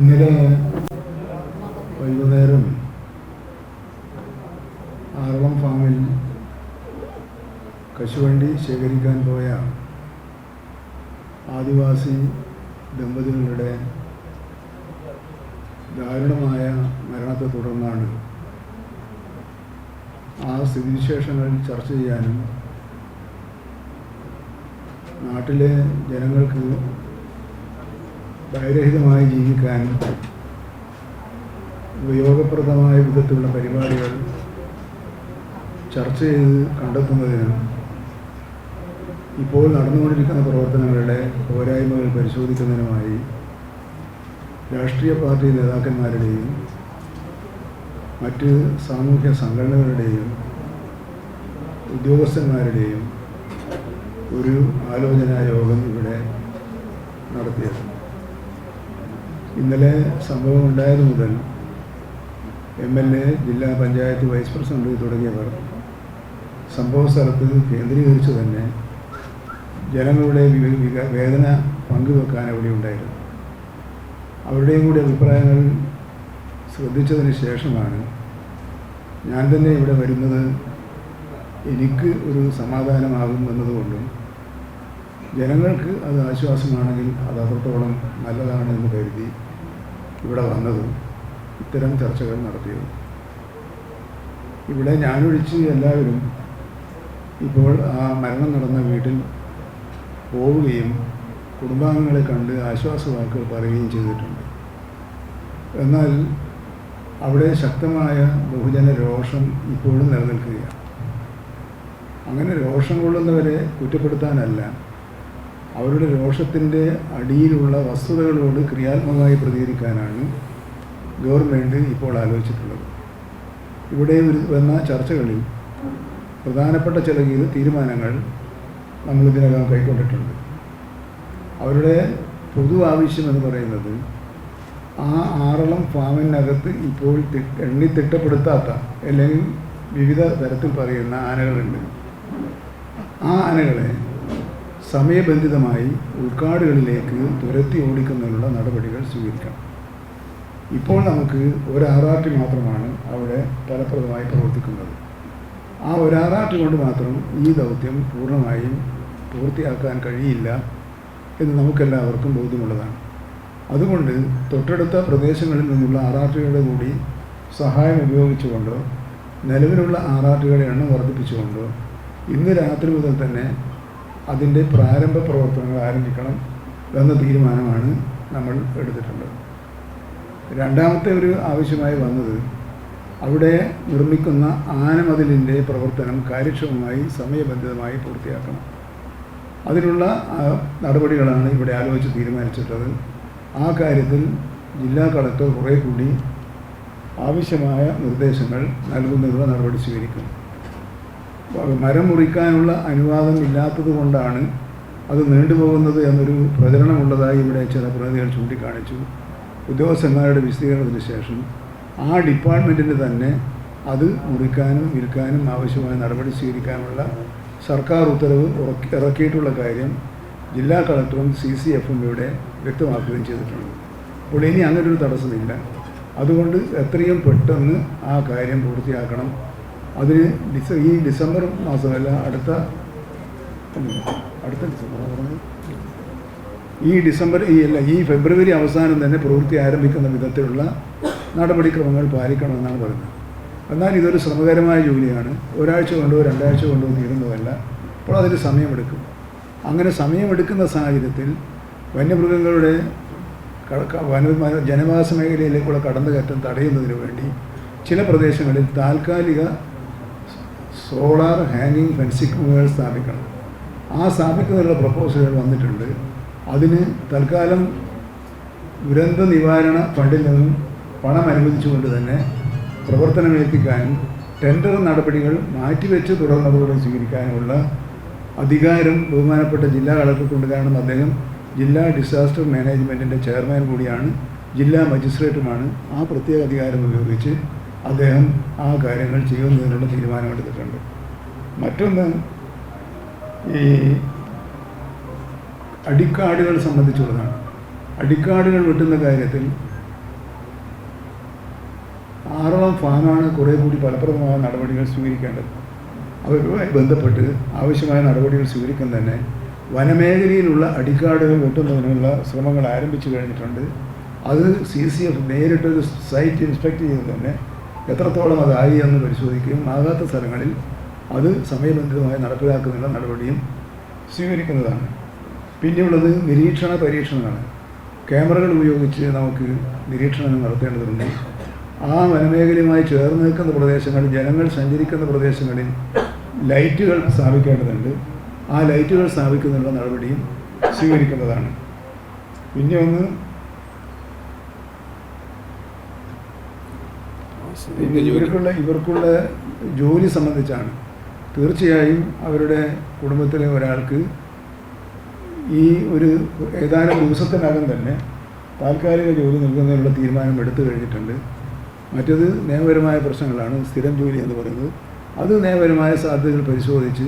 ഇന്നലെ വൈകുന്നേരം ആറളം ഫാമിൽ കശുവണ്ടി ശേഖരിക്കാൻ പോയ ആദിവാസി ദമ്പതികളുടെ ദാരുണമായ മരണത്തെ തുടർന്നാണ് ആ സ്ഥിതിവിശേഷങ്ങൾ ചർച്ച ചെയ്യാനും നാട്ടിലെ ജനങ്ങൾക്ക് ഭയരഹിതമായി ജീവിക്കാനും ഉപയോഗപ്രദമായ വിധത്തിലുള്ള പരിപാടികൾ ചർച്ച ചെയ്ത് കണ്ടെത്തുന്നതിനും ഇപ്പോൾ നടന്നുകൊണ്ടിരിക്കുന്ന പ്രവർത്തനങ്ങളുടെ പോരായ്മകൾ പരിശോധിക്കുന്നതിനുമായി രാഷ്ട്രീയ പാർട്ടി നേതാക്കന്മാരുടെയും മറ്റ് സാമൂഹ്യ സംഘടനകളുടെയും ഉദ്യോഗസ്ഥന്മാരുടെയും ഒരു ആലോചനാ യോഗം ഇവിടെ നടത്തിയത്. ഇന്നലെ സംഭവം ഉണ്ടായത് മുതൽ എം എൽ എ ജില്ലാ പഞ്ചായത്ത് വൈസ് പ്രസിഡന്റ് തുടങ്ങിയവർ സംഭവ സ്ഥലത്ത് കേന്ദ്രീകരിച്ച് തന്നെ ജനങ്ങളുടെ വേദന പങ്കുവെക്കാൻ അവിടെ ഉണ്ടായിരുന്നു. അവരുടെയും കൂടി അഭിപ്രായങ്ങൾ ശ്രദ്ധിച്ചതിന് ശേഷമാണ് ഞാൻ തന്നെ ഇവിടെ വരുന്നത് എനിക്ക് ഒരു സമാധാനമാകും എന്നതുകൊണ്ടും ജനങ്ങൾക്ക് അത് ആശ്വാസമാണെങ്കിൽ അത് അത്രത്തോളം നല്ലതാണ് എന്ന് കരുതി ഇവിടെ വന്നതും ഇത്തരം ചർച്ചകൾ നടത്തിയതും. ഇവിടെ ഞാനൊഴിച്ച് എല്ലാവരും ഇപ്പോൾ ആ മരണം നടന്ന വീട്ടിൽ പോവുകയും കുടുംബാംഗങ്ങളെ കണ്ട് ആശ്വാസവാക്കുകൾ പറയുകയും ചെയ്തിട്ടുണ്ട്. എന്നാൽ അവിടെ ശക്തമായ ബഹുജന രോഷം ഇപ്പോഴും നിലനിൽക്കുകയാണ്. അങ്ങനെ രോഷം കൊള്ളുന്നവരെ കുറ്റപ്പെടുത്താനല്ല അവരുടെ രോഷത്തിന്റെ അടിയിലുള്ള വസ്തുതകളോട് ക്രിയാത്മകമായി പ്രതികരിക്കാനാണ് ഗവൺമെന്റ് ഇപ്പോൾ ആലോചിച്ചിട്ടുള്ളത്. ഇവിടെ വന്ന ചർച്ചകളിൽ പ്രധാനപ്പെട്ട ചില തീരുമാനങ്ങൾ നമ്മൾ ഇതിനകം കൈക്കൊണ്ടിട്ടുണ്ട്. അവരുടെ പൊതു ആവശ്യം എന്ന് പറയുന്നത് ആ ആറളം ഫാമിനകത്ത് ഇപ്പോൾ എണ്ണി തിട്ടപ്പെടുത്താത്ത അല്ലെങ്കിൽ വിവിധ തരത്തിൽ പറയുന്ന ആനകളുണ്ട്. ആ ആനകളെ സമയബന്ധിതമായി ഉൾക്കാടുകളിലേക്ക് തുരത്തി ഓടിക്കുന്നതിനുള്ള നടപടികൾ സ്വീകരിക്കണം ഇപ്പോൾ നമുക്ക് ഒരു മാത്രമാണ് അവിടെ ഫലപ്രദമായി പ്രവർത്തിക്കുന്നത്. ആ ഒരു കൊണ്ട് മാത്രം ഈ ദൗത്യം പൂർണമായും പൂർത്തിയാക്കാൻ കഴിയില്ല എന്ന് നമുക്കെല്ലാവർക്കും ബോധ്യമുള്ളതാണ്. അതുകൊണ്ട് തൊട്ടടുത്ത പ്രദേശങ്ങളിൽ നിന്നുള്ള ആറാട്ടുകളുടെ കൂടി സഹായം ഉപയോഗിച്ചുകൊണ്ടോ നിലവിലുള്ള ആറാട്ടുകളുടെ എണ്ണം വർദ്ധിപ്പിച്ചുകൊണ്ടോ ഇന്ന് രാത്രി മുതൽ തന്നെ അതിന്റെ പ്രാരംഭ പ്രവർത്തനങ്ങൾ ആരംഭിക്കണം എന്ന തീരുമാനമാണ് നമ്മൾ എടുത്തിട്ടുള്ളത്. രണ്ടാമത്തെ ഒരു ആവശ്യമായി വന്നത് അവിടെ നിർമ്മിക്കുന്ന ആനമതിലിന്റെ പ്രവർത്തനം കാര്യക്ഷമമായി സമയബന്ധിതമായി പൂർത്തിയാക്കണം. അതിനുള്ള നടപടികളാണ് ഇവിടെ ആലോചിച്ച് തീരുമാനിച്ചിട്ടുള്ളത്. ആ കാര്യത്തിൽ ജില്ലാ കളക്ടർ കുറേ കൂടി ആവശ്യമായ നിർദ്ദേശങ്ങൾ നൽകുന്നതിനുള്ള നടപടി സ്വീകരിക്കും. മരം മുറിക്കാനുള്ള അനുവാദം ഇല്ലാത്തത് കൊണ്ടാണ് അത് നീണ്ടുപോകുന്നത് എന്നൊരു പ്രചരണമുള്ളതായി ഇവിടെ ചില പ്രതിനിധികൾ ചൂണ്ടിക്കാണിച്ചു. ഉദ്യോഗസ്ഥന്മാരുടെ വിശദീകരണത്തിന് ശേഷം ആ ഡിപ്പാർട്ട്മെന്റിന് തന്നെ അത് മുറിക്കാനും വിൽക്കാനും ആവശ്യമായ നടപടി സ്വീകരിക്കാനുള്ള സർക്കാർ ഉത്തരവ് ഇറക്കിയിട്ടുള്ള കാര്യം ജില്ലാ കളക്ടറും സി സി എഫും ഇവിടെ വ്യക്തമാക്കുകയും ചെയ്തിട്ടുണ്ട്. അപ്പോൾ ഇനി അങ്ങനൊരു തടസ്സമില്ല. അതുകൊണ്ട് എത്രയും പെട്ടെന്ന് ആ കാര്യം പൂർത്തിയാക്കണം. അതിന് ഡിസ ഈ ഡിസംബർ മാസമല്ല അടുത്ത അടുത്ത ഡിസംബർ ഈ ഡിസംബർ ഈ അല്ല ഈ ഫെബ്രുവരി അവസാനം തന്നെ പ്രവൃത്തി ആരംഭിക്കുന്ന വിധത്തിലുള്ള നടപടിക്രമങ്ങൾ പാലിക്കണമെന്നാണ് പറയുന്നത്. എന്നാൽ ഇതൊരു ശ്രമകരമായ ജോലിയാണ്. ഒരാഴ്ച കൊണ്ടോ രണ്ടാഴ്ച കൊണ്ടോ തീരുന്നതല്ല അപ്പോൾ അതിന് സമയമെടുക്കും. അങ്ങനെ സമയമെടുക്കുന്ന സാഹചര്യത്തിൽ വന്യമൃഗങ്ങളുടെ ജനവാസ മേഖലയിലേക്കുള്ള കടന്നുകയറ്റം തടയുന്നതിന് വേണ്ടി ചില പ്രദേശങ്ങളിൽ താൽക്കാലിക സോളാർ ഹാങ്ങിങ് ഫെൻസിങ്ങുകൾ സ്ഥാപിക്കണം. ആ സ്ഥാപിക്കുന്നതിനുള്ള പ്രപ്പോസലുകൾ വന്നിട്ടുണ്ട്. അതിന് തൽക്കാലം ദുരന്ത നിവാരണ ഫണ്ടിൽ നിന്നും പണം അനുവദിച്ചുകൊണ്ട് തന്നെ പ്രവർത്തനമേൽപ്പിക്കാനും ടെൻഡർ നടപടികൾ മാറ്റിവെച്ച് തുടർ നടപടികൾ സ്വീകരിക്കാനുമുള്ള അധികാരം ബഹുമാനപ്പെട്ട ജില്ലാ കളക്ടർക്കുണ്ട് കാരണം അദ്ദേഹം ജില്ലാ ഡിസാസ്റ്റർ മാനേജ്മെന്റിന്റെ ചെയർമാൻ കൂടിയാണ് ജില്ലാ മജിസ്ട്രേറ്റുമാണ്. ആ പ്രത്യേക അധികാരം ഉപയോഗിച്ച് അദ്ദേഹം ആ കാര്യങ്ങൾ ചെയ്യുന്നതിനുള്ള തീരുമാനമെടുത്തിട്ടുണ്ട്. മറ്റൊന്ന് ഈ അടിക്കാടുകൾ സംബന്ധിച്ചുള്ളതാണ്. അടിക്കാടുകൾ വെട്ടുന്ന കാര്യത്തിൽ ആറളം ഫാമാണ് കുറേ കൂടി ഫലപ്രദമായ നടപടികൾ സ്വീകരിക്കേണ്ടത്. അവരുമായി ബന്ധപ്പെട്ട് ആവശ്യമായ നടപടികൾ സ്വീകരിക്കാൻ തന്നെ വനമേഖലയിലുള്ള അടിക്കാടുകൾ വെട്ടുന്നതിനുള്ള ശ്രമങ്ങൾ ആരംഭിച്ചു കഴിഞ്ഞിട്ടുണ്ട്. അത് സി സി എഫ് നേരിട്ടൊരു സൈറ്റ് ഇൻസ്പെക്ട് ചെയ്ത് തന്നെ എത്രത്തോളം അതായി എന്ന് പരിശോധിക്കുകയും ആകാത്ത സ്ഥലങ്ങളിൽ അത് സമയബന്ധിതമായി നടപ്പിലാക്കുന്നതിനുള്ള നടപടിയും സ്വീകരിക്കുന്നതാണ്. പിന്നെയുള്ളത് നിരീക്ഷണ പരീക്ഷണമാണ് ക്യാമറകൾ ഉപയോഗിച്ച് നമുക്ക് നിരീക്ഷണം നടത്തേണ്ടതുണ്ട്. ആ വനമേഖലയുമായി ചേർന്ന് നിൽക്കുന്ന പ്രദേശങ്ങളിൽ ജനങ്ങൾ സഞ്ചരിക്കുന്ന പ്രദേശങ്ങളിൽ ലൈറ്റുകൾ സ്ഥാപിക്കേണ്ടതുണ്ട്. ആ ലൈറ്റുകൾ സ്ഥാപിക്കുന്നതിനുള്ള നടപടിയും സ്വീകരിക്കുന്നതാണ്. പിന്നെ ഒന്ന് പിന്നെ ഇവർക്കുള്ള ഇവർക്കുള്ള ജോലി സംബന്ധിച്ചാണ്. തീർച്ചയായും അവരുടെ കുടുംബത്തിലെ ഒരാൾക്ക് ഈ ഒരു ഏതാനും ദിവസത്തിനകം തന്നെ താൽക്കാലിക ജോലി നൽകുന്നതിനുള്ള തീരുമാനം എടുത്തു കഴിഞ്ഞിട്ടുണ്ട്. മറ്റത് നിയമപരമായ പ്രശ്നങ്ങളാണ് സ്ഥിരം ജോലി എന്ന് പറയുന്നത്. അത് നിയമപരമായ സാധ്യതകൾ പരിശോധിച്ച്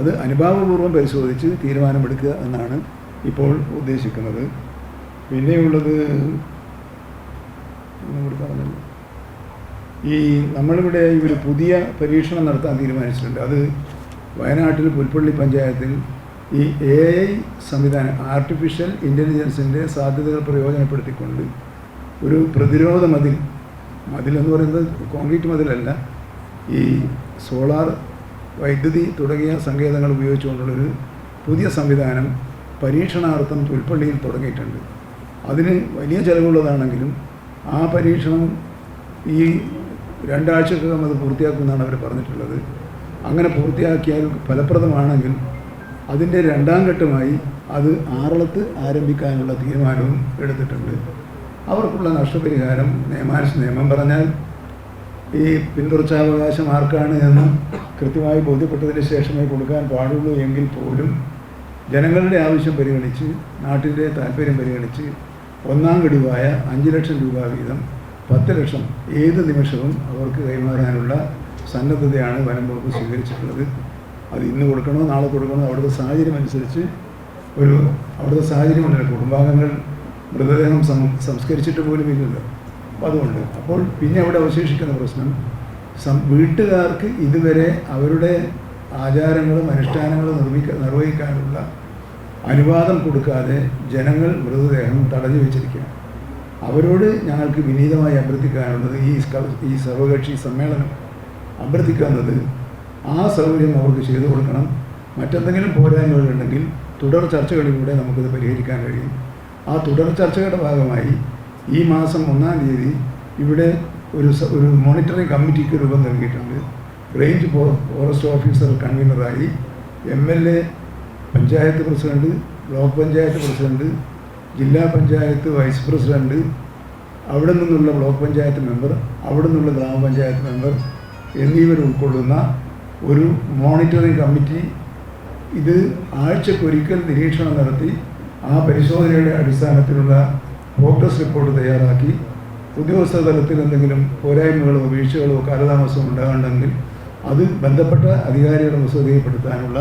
അത് അനുഭാവപൂർവം പരിശോധിച്ച് തീരുമാനമെടുക്കുക എന്നാണ് ഇപ്പോൾ ഉദ്ദേശിക്കുന്നത്. പിന്നെയുള്ളത് പറഞ്ഞല്ലോ. ഈ നമ്മളിവിടെ ഒരു പുതിയ പരീക്ഷണം നടത്താൻ തീരുമാനിച്ചിട്ടുണ്ട്. അത് വയനാട്ടിൽ പുൽപ്പള്ളി പഞ്ചായത്തിൽ ഈ എ ഐ സംവിധാനം ആർട്ടിഫിഷ്യൽ ഇന്റലിജൻസിന്റെ സാധ്യതകൾ പ്രയോജനപ്പെടുത്തിക്കൊണ്ട് ഒരു പ്രതിരോധ മതിൽ മതിലെന്ന് പറയുന്നത് കോൺക്രീറ്റ് മതിലല്ല ഈ സോളാർ വൈദ്യുതി തുടങ്ങിയ സങ്കേതങ്ങൾ ഉപയോഗിച്ചുകൊണ്ടുള്ളൊരു പുതിയ സംവിധാനം പരീക്ഷണാർത്ഥം പുൽപ്പള്ളിയിൽ തുടങ്ങിയിട്ടുണ്ട്. അതിന് വലിയ ചിലവുള്ളതാണെങ്കിലും ആ പരീക്ഷണം ഈ രണ്ടാഴ്ചക്കകം അത് പൂർത്തിയാക്കുമെന്നാണ് അവർ പറഞ്ഞിട്ടുള്ളത്. അങ്ങനെ പൂർത്തിയാക്കിയാൽ ഫലപ്രദമാണെങ്കിൽ അതിന്റെ രണ്ടാം ഘട്ടമായി അത് ആറളത്ത് ആരംഭിക്കാനുള്ള തീരുമാനവും എടുത്തിട്ടുണ്ട്. അവർക്കുള്ള നഷ്ടപരിഹാരം നിയമാനുസ നിയമം പറഞ്ഞാൽ ഈ പിന്തുടർച്ചാവകാശം ആർക്കാണ് എന്ന് കൃത്യമായി ബോധ്യപ്പെട്ടതിന് ശേഷമേ കൊടുക്കാൻ പാടുള്ളൂ എങ്കിൽ പോലും ജനങ്ങളുടെ ആവശ്യം പരിഗണിച്ച് നാട്ടിന്റെ താല്പര്യം പരിഗണിച്ച് ഒന്നാം ഗഡുവായ അഞ്ച് ലക്ഷം രൂപ വീതം പത്ത് ലക്ഷം ഏത് നിമിഷവും അവർക്ക് കൈമാറാനുള്ള സന്നദ്ധതയാണ് വനം വകുപ്പ് സ്വീകരിച്ചിട്ടുള്ളത്. അത് ഇന്ന് കൊടുക്കണോ നാളെ കൊടുക്കണോ അവിടുത്തെ സാഹചര്യം അനുസരിച്ച് ഒരു അവിടുത്തെ സാഹചര്യമുണ്ടല്ലോ കുടുംബാംഗങ്ങൾ മൃതദേഹം സംസ്കരിച്ചിട്ട് പോലും ഇല്ലല്ലോ. അപ്പോൾ അതുകൊണ്ട്. അപ്പോൾ പിന്നെ അവിടെ അവശേഷിക്കുന്ന പ്രശ്നം സം വീട്ടുകാർക്ക് ഇതുവരെ അവരുടെ ആചാരങ്ങളും അനുഷ്ഠാനങ്ങളും നിർമ്മിക്ക നിർവഹിക്കാനുള്ള അനുവാദം കൊടുക്കാതെ ജനങ്ങൾ മൃതദേഹം തടഞ്ഞു വെച്ചിരിക്കുക അവരോട് ഞങ്ങൾക്ക് വിനീതമായി അഭ്യർത്ഥിക്കാനുള്ളത് ഈ ഈ സർവകക്ഷി സമ്മേളനം അഭ്യർത്ഥിക്കുന്നത് ആ സൗകര്യം അവർക്ക് ചെയ്തു കൊടുക്കണം. മറ്റെന്തെങ്കിലും പോരായ്മകളുണ്ടെങ്കിൽ തുടർ ചർച്ചകളിലൂടെ നമുക്കിത് പരിഹരിക്കാൻ കഴിയും. ആ തുടർ ചർച്ചകളുടെ ഭാഗമായി ഈ മാസം ഒന്നാം തീയതി ഇവിടെ ഒരു ഒരു മോണിറ്ററിംഗ് കമ്മിറ്റിക്ക് രൂപം നൽകിയിട്ടുണ്ട്. Range forest officer കൺവീനറായി M L A panchayat president block panchayat president ജില്ലാ പഞ്ചായത്ത് വൈസ് പ്രസിഡന്റ് അവിടെ നിന്നുള്ള ബ്ലോക്ക് പഞ്ചായത്ത് മെമ്പർ അവിടെ നിന്നുള്ള ഗ്രാമപഞ്ചായത്ത് മെമ്പർ എന്നിവർ ഉൾക്കൊള്ളുന്ന ഒരു മോണിറ്ററിംഗ് കമ്മിറ്റി ഇത് ആഴ്ചക്കൊരിക്കൽ നിരീക്ഷണം നടത്തി ആ പരിശോധനയുടെ അടിസ്ഥാനത്തിലുള്ള ഫോക്കസ് റിപ്പോർട്ട് തയ്യാറാക്കി. ഉദ്യോഗസ്ഥ തലത്തിൽ എന്തെങ്കിലും പോരായ്മകളോ വീഴ്ചകളോ കാലതാമസമോ ഉണ്ടാകണമെങ്കിൽ അത് ബന്ധപ്പെട്ട അധികാരികളുടെ ശ്രദ്ധയിൽപ്പെടുത്താനുള്ള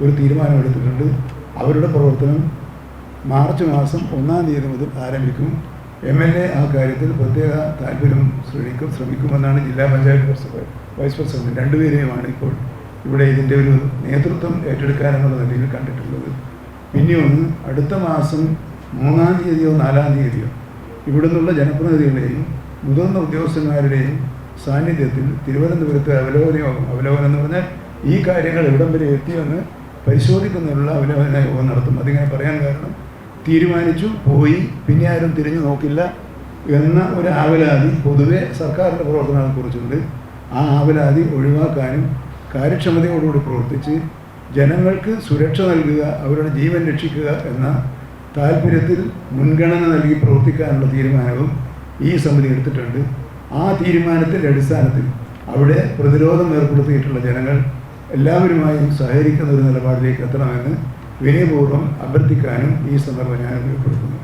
ഒരു തീരുമാനമെടുത്തിട്ടുണ്ട് അവരുടെ പ്രവർത്തനം മാർച്ച് മാസം ഒന്നാം തീയതി മുതൽ ആരംഭിക്കും. എം എൽ എ ആ കാര്യത്തിൽ പ്രത്യേക താല്പര്യം ശ്രമിക്കും ശ്രമിക്കുമെന്നാണ് ജില്ലാ പഞ്ചായത്ത് പ്രസിഡന്റ് വൈസ് പ്രസിഡന്റ് രണ്ടുപേരെയുമാണ് ഇപ്പോൾ ഇവിടെ ഇതിന്റെ ഒരു നേതൃത്വം ഏറ്റെടുക്കാനെന്നുള്ള നിലയിൽ കണ്ടിട്ടുള്ളത്. പിന്നെയൊന്ന് അടുത്ത മാസം മൂന്നാം തീയതിയോ നാലാം തീയതിയോ ഇവിടെ നിന്നുള്ള ജനപ്രതിനിധികളുടെയും മുതിർന്ന ഉദ്യോഗസ്ഥന്മാരുടെയും സാന്നിധ്യത്തിൽ തിരുവനന്തപുരത്ത് അവലോകന യോഗം അവലോകനം എന്ന് പറഞ്ഞാൽ ഈ കാര്യങ്ങൾ എവിടം വരെ എത്തിയെന്ന് പരിശോധിക്കുന്നതിനുള്ള അവലോകന യോഗം നടത്തും. അതിങ്ങനെ പറയാൻ കാരണം തീരുമാനിച്ചു പോയി. പിന്നെ ആരും തിരിഞ്ഞു നോക്കില്ല എന്ന ഒരു ആവലാതി പൊതുവെ സർക്കാരിന്റെ പ്രവർത്തനങ്ങളെക്കുറിച്ചുണ്ട് ആ ആവലാതി ഒഴിവാക്കാനും കാര്യക്ഷമതയോടുകൂടി പ്രവർത്തിച്ച് ജനങ്ങൾക്ക് സുരക്ഷ നൽകുക അവരുടെ ജീവൻ രക്ഷിക്കുക എന്ന താല്പര്യത്തിൽ മുൻഗണന നൽകി പ്രവർത്തിക്കാനുള്ള തീരുമാനവും ഈ സമിതി എടുത്തിട്ടുണ്ട്. ആ തീരുമാനത്തിന്റെ അടിസ്ഥാനത്തിൽ അവിടെ പ്രതിരോധം ഏർപ്പെടുത്തിയിട്ടുള്ള ജനങ്ങൾ എല്ലാവരുമായും സഹകരിക്കുന്ന ഒരു നിലപാടിലേക്ക് എത്തണമെന്ന് വിനയപൂർവം അഭ്യർത്ഥിക്കാനും ഈ സന്ദർഭം ഞാൻ ഉപയോഗപ്പെടുത്തുന്നു.